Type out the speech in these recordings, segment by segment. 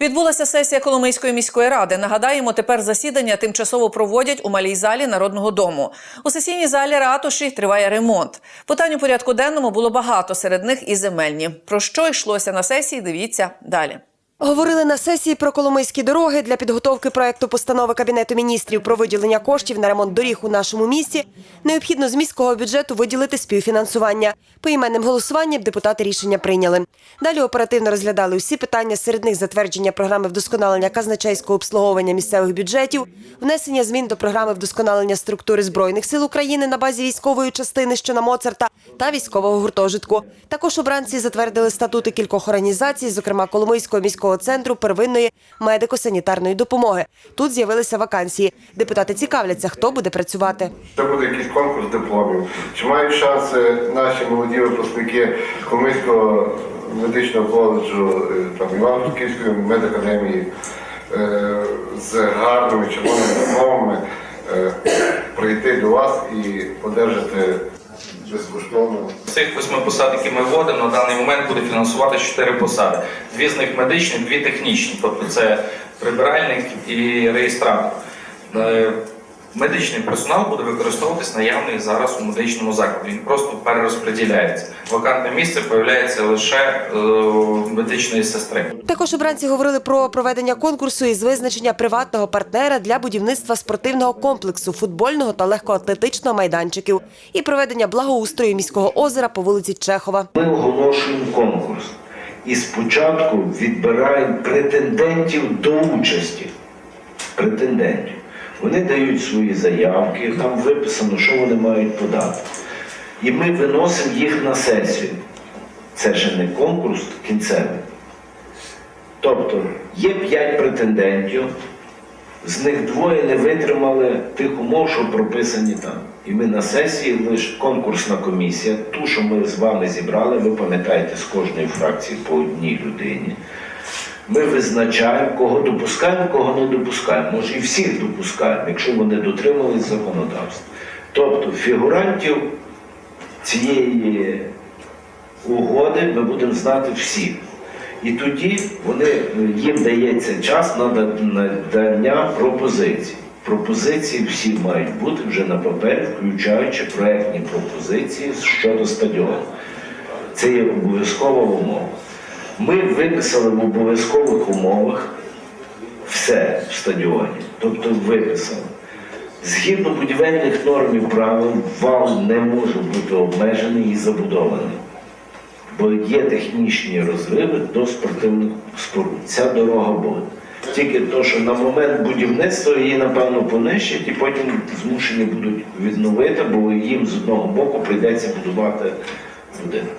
Відбулася сесія Коломийської міської ради. Нагадаємо, тепер засідання тимчасово проводять у малій залі Народного дому. У сесійній залі ратуші триває ремонт. Питань у порядку денному було багато, серед них і земельні. Про що йшлося на сесії? Дивіться далі. Говорили на сесії про коломийські дороги для підготовки проекту постанови Кабінету міністрів про виділення коштів на ремонт доріг у нашому місті. Необхідно з міського бюджету виділити співфінансування. Поіменним голосуванням депутати рішення прийняли. Далі оперативно розглядали усі питання, серед них затвердження програми вдосконалення казначейського обслуговування місцевих бюджетів, внесення змін до програми вдосконалення структури збройних сил України на базі військової частини, що на Моцарта, та військового гуртожитку. Також обранці затвердили статути кількох організацій, зокрема Коломийського міського центру первинної медико-санітарної допомоги. Тут з'явилися вакансії. Депутати цікавляться, хто буде працювати. Це буде якийсь конкурс дипломів. Чи мають шанси наші молоді випускники Коломийського медичного коледжу, е, там Івано-Франківської медакадемії е, з гарними червоними дипломами е, прийти до вас і одержати безкоштовно Цих восьми посад, які ми вводимо, на даний момент буде фінансувати чотири посади. Дві з них медичні, дві технічні, тобто це прибиральник і реєстратор. Медичний персонал буде використовуватись наявний зараз у медичному закладі. Він просто перерозподіляється. Вакантне місце появляється лише е, медичної сестри. Також обранці говорили про проведення конкурсу із визначення приватного партнера для будівництва спортивного комплексу, футбольного та легкоатлетичного майданчиків і проведення благоустрою міського озера по вулиці Чехова. Ми оголошуємо конкурс і спочатку відбираємо претендентів до участі. Претендентів. Вони дають свої заявки, там виписано, що вони мають подати. І ми виносимо їх на сесію. Це ще не конкурс кінцевий. Тобто є п'ять претендентів, з них двоє не витримали тих умов, що прописані там. І ми на сесії лише конкурсна комісія, ту, що ми з вами зібрали, ви пам'ятаєте, з кожної фракції по одній людині. Ми визначаємо, кого допускаємо, кого не допускаємо. Може і всіх допускаємо, якщо вони дотримались законодавства. Тобто фігурантів цієї угоди ми будемо знати всіх. І тоді вони, їм дається час на надання пропозицій. Пропозиції всі мають бути вже на папері, включаючи проектні пропозиції щодо стадіону. Це є обов'язкова умова. Ми виписали в обов'язкових умовах все в стадіоні. Тобто виписали. Згідно будівельних норм і правил, вал не може бути обмежений і забудований. Бо є технічні розриви до спортивних споруд. Ця дорога буде. Тільки то, що на момент будівництва її, напевно, понищать і потім змушені будуть відновити, бо їм з одного боку прийдеться будувати будинок.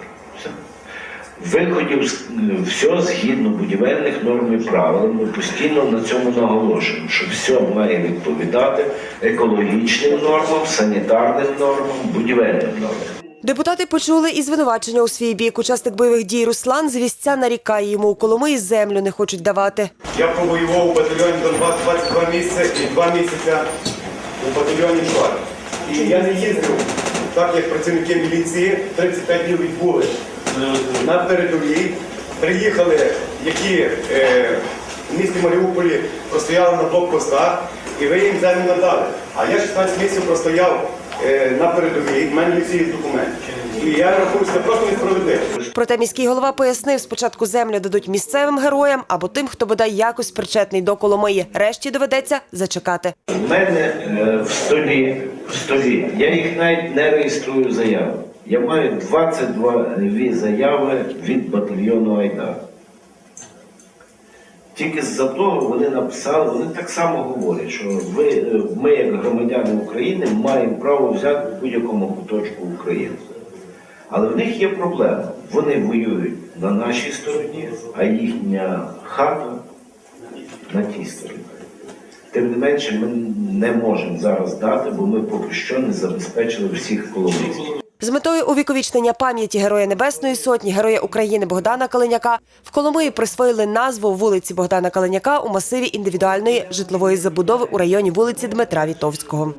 Виходів з- все згідно будівельних норм і правил. Ми постійно на цьому наголошуємо, що все має відповідати екологічним нормам, санітарним нормам, будівельним нормам. Депутати почули і звинувачення у свій бік. Учасник бойових дій Руслан з вісця нарікає йому у Коломиї землю не хочуть давати. Я провоював у батальйоні Донбас 22 місяці і 2 місяці у батальйоні Швар. І я не їздив, так як працівники міліції 35 днів відбули на передовій. Приїхали, які е, в місті Маріуполі простояли на блокпостах, і ви їм землю надали. А я 16 місяців простояв е, на передовій, в мене всі документи. І я рахую, що це просто несправедливо. Проте міський голова пояснив, спочатку землю дадуть місцевим героям або тим, хто бодай якось причетний до Коломиї. Решті доведеться зачекати. У мене е, в столі, в столі, я їх навіть не реєструю заяви. Я маю 22 заяви від батальйону Айдар. Тільки з-за того вони написали, вони так само говорять, що ви, е, ми, як громадяни України, маємо право взяти в будь-якому куточку України. Але в них є проблема. Вони воюють на нашій стороні, а їхня хата на тій стороні. Тим не менше, ми не можемо зараз дати, бо ми поки що не забезпечили всіх коломийських. З метою увіковічнення пам'яті Героя Небесної Сотні, Героя України Богдана Калиняка в Коломиї присвоїли назву вулиці Богдана Калиняка у масиві індивідуальної житлової забудови у районі вулиці Дмитра Вітовського.